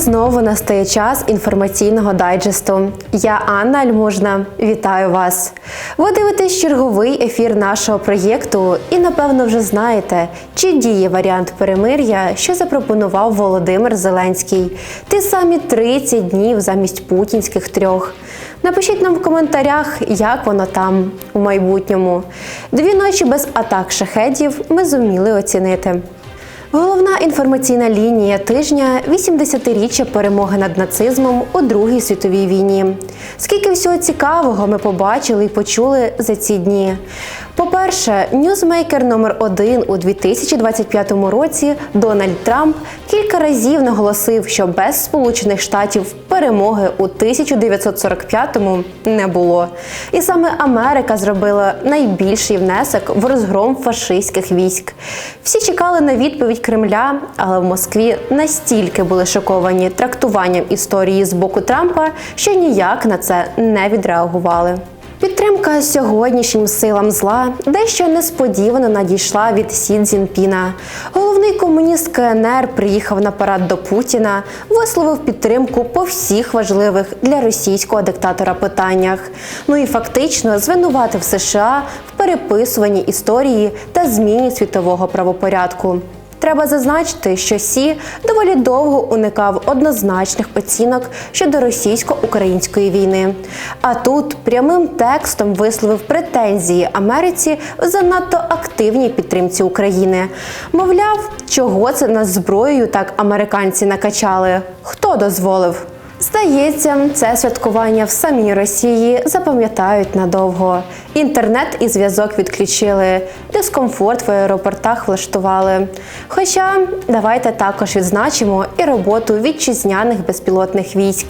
Знову настає час інформаційного дайджесту. Я Анна Альмужна. Вітаю вас. Ви дивитесь черговий ефір нашого проєкту і, напевно, вже знаєте, чи діє варіант перемир'я, що запропонував Володимир Зеленський. Ті самі 30 днів замість путінських трьох. Напишіть нам в коментарях, як воно там у майбутньому. Дві ночі без атак шахедів ми зуміли оцінити. Головна інформаційна лінія тижня 80-річчя перемоги над нацизмом у Другій світовій війні. Скільки всього цікавого ми побачили і почули за ці дні. По-перше, ньюзмейкер номер 1 у 2025 році Дональд Трамп кілька разів наголосив, що без Сполучених Штатів перемоги у 1945-му не було. І саме Америка зробила найбільший внесок в розгром фашистських військ. Всі чекали на відповідь Кремля, але в Москві настільки були шоковані трактуванням історії з боку Трампа, що ніяк на це не відреагували. Підтримка сьогоднішнім силам зла дещо несподівано надійшла від Сі Цзінпіна. Головний комуніст КНР приїхав на парад до Путіна, висловив підтримку по всіх важливих для російського диктатора питаннях. Ну і фактично звинуватив США в переписуванні історії та зміні світового правопорядку. Треба зазначити, що Сі доволі довго уникав однозначних оцінок щодо російсько-української війни. А тут прямим текстом висловив претензії Америці в занадто активній підтримці України. Мовляв, чого це нас зброєю так американці накачали? Хто дозволив? Здається, це святкування в самій Росії запам'ятають надовго. Інтернет і зв'язок відключили, дискомфорт в аеропортах влаштували. Хоча давайте також відзначимо і роботу вітчизняних безпілотних військ.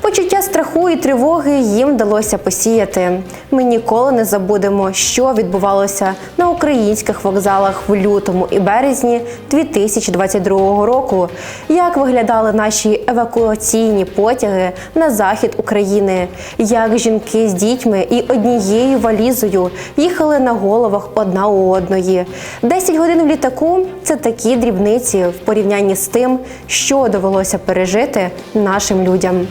Почуття страху і тривоги їм вдалося посіяти. Ми ніколи не забудемо, що відбувалося на українських вокзалах в лютому і березні 2022 року. Як виглядали наші евакуаційні потяги на захід України, як жінки з дітьми і однією валізою їхали на головах одна у одної. 10 годин в літаку це такі дрібниці в порівнянні з тим, що довелося пережити нашим людям.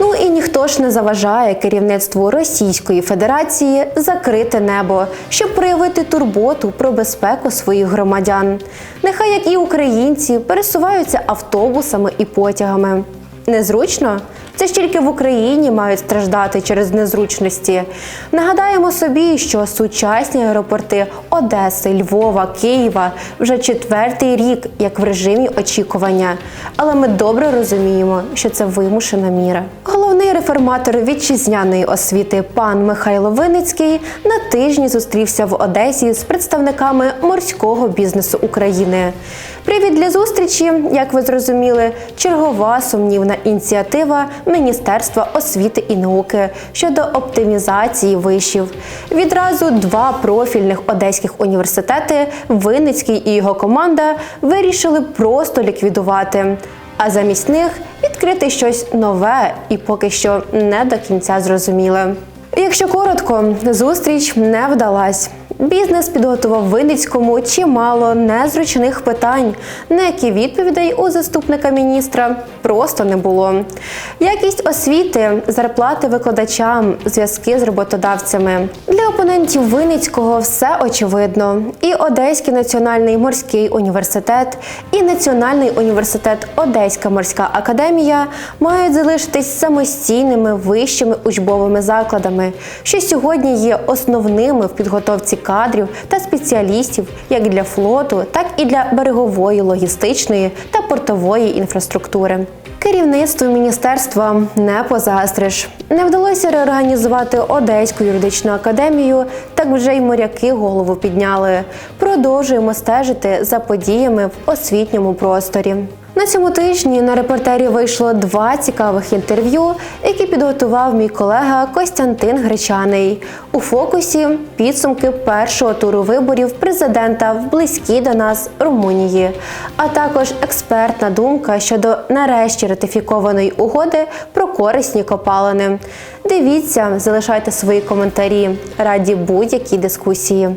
Ну і ніхто ж не заважає керівництву Російської Федерації закрити небо, щоб проявити турботу про безпеку своїх громадян. Нехай як і українці пересуваються автобусами і потягами. Незручно? Це ж тільки в Україні мають страждати через незручності. Нагадаємо собі, що сучасні аеропорти Одеси, Львова, Києва вже четвертий рік як в режимі очікування. Але ми добре розуміємо, що це вимушена міра. Головний реформатор вітчизняної освіти пан Михайло Виницький на тижні зустрівся в Одесі з представниками морського бізнесу України. Привід для зустрічі, як ви зрозуміли, чергова сумнівна ініціатива Міністерства освіти і науки щодо оптимізації вишів. Відразу два профільних одеських університети Винницький і його команда вирішили просто ліквідувати. А замість них відкрити щось нове і поки що не до кінця зрозуміле. Якщо коротко, зустріч не вдалась. Бізнес підготував Винницькому чимало незручних питань, на які відповідей у заступника міністра просто не було. Якість освіти, зарплати викладачам, зв'язки з роботодавцями для опонентів Винницького все очевидно. І Одеський національний морський університет, і Національний університет Одеська морська академія мають залишитись самостійними вищими учбовими закладами, що сьогодні є основними в підготовці кадрів та спеціалістів як для флоту, так і для берегової, логістичної та портової інфраструктури. Керівництву міністерства не позаздриш. Не вдалося реорганізувати Одеську юридичну академію, так вже й моряки голову підняли. Продовжуємо стежити за подіями в освітньому просторі. На цьому тижні на репортері вийшло два цікавих інтерв'ю, які підготував мій колега Костянтин Гречаний. У фокусі підсумки першого туру виборів президента в близькій до нас Румунії, а також експертна думка щодо нарешті ратифікованої угоди про корисні копалини. Дивіться, залишайте свої коментарі. Раді будь-якій дискусії.